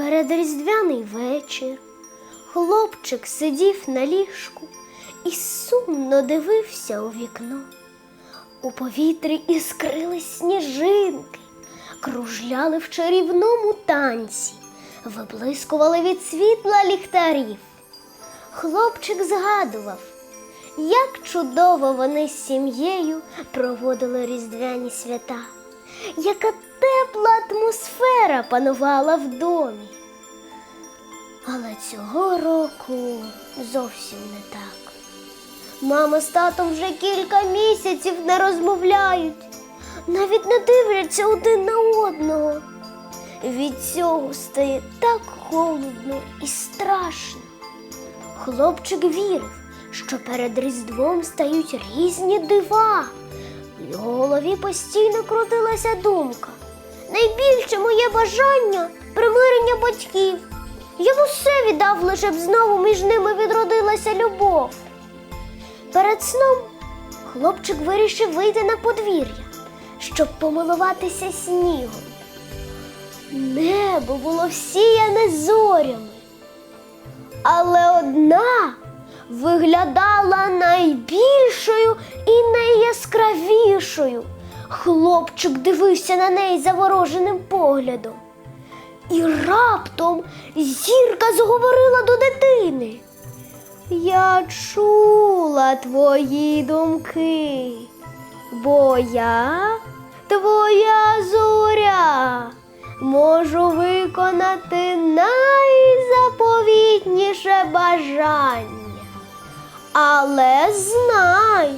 Передріздвяний вечір. Хлопчик сидів на ліжку і сумно дивився у вікно. У повітрі іскрились сніжинки, кружляли в чарівному танці, виблискували від світла ліхтарів. Хлопчик згадував, як чудово вони з сім'єю проводили різдвяні свята, яка тепла атмосфера панувала в домі. Але цього року зовсім не так. Мама з татом вже кілька місяців не розмовляють, навіть не дивляться один на одного. Від цього стає так холодно і страшно. Хлопчик вірив, що перед Різдвом стають різні дива. Його голові постійно крутилася думка. Найбільше моє бажання примирення батьків. Я б усе віддав, лише б знову між ними відродилася любов. Перед сном хлопчик вирішив вийти на подвір'я, щоб помилуватися снігом. Небо було всіяне зорями, але одна виглядала найбільшою і найяскравішою. Хлопчик дивився на неї завороженим поглядом. І раптом зірка заговорила до дитини. Я чула твої думки, бо я твоя зоря можу виконати найзаповітніше бажання. Але знай,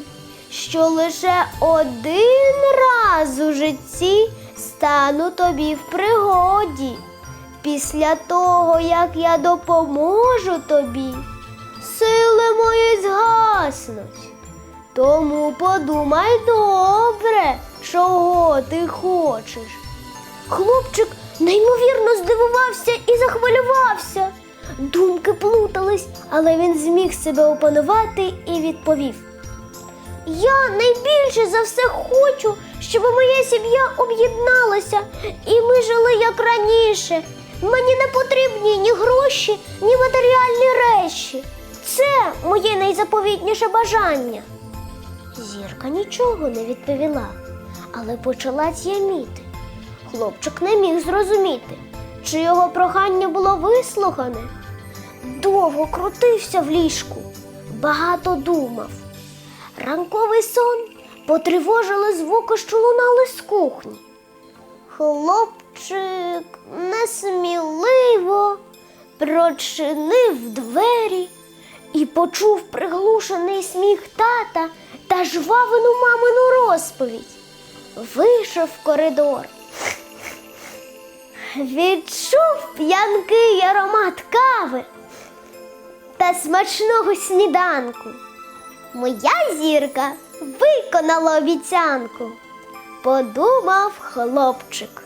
що лише один раз у житті стану тобі в пригоді. Після того, як я допоможу тобі, сили мої згаснуть. Тому подумай добре, чого ти хочеш. Хлопчик неймовірно здивувався і захвилювався. Думки плутались, але він зміг себе опанувати і відповів. Я найбільше за все хочу, щоб моя сім'я об'єдналася, і ми жили як раніше. Мені не потрібні ні гроші, ні матеріальні речі. Це моє найзаповітніше бажання. Зірка нічого не відповіла, але почала тяміти. Хлопчик не міг зрозуміти, чи його прохання було вислухане. Довго крутився в ліжку, багато думав. Ранковий сон потривожили звуки, що лунали з кухні. Хлопчик несміливо прочинив двері і почув приглушений сміх тата та жвавину мамину розповідь. Вийшов в коридор. Відчув п'янкий аромат кави та смачного сніданку. Моя зірка виконала обіцянку, подумав хлопчик.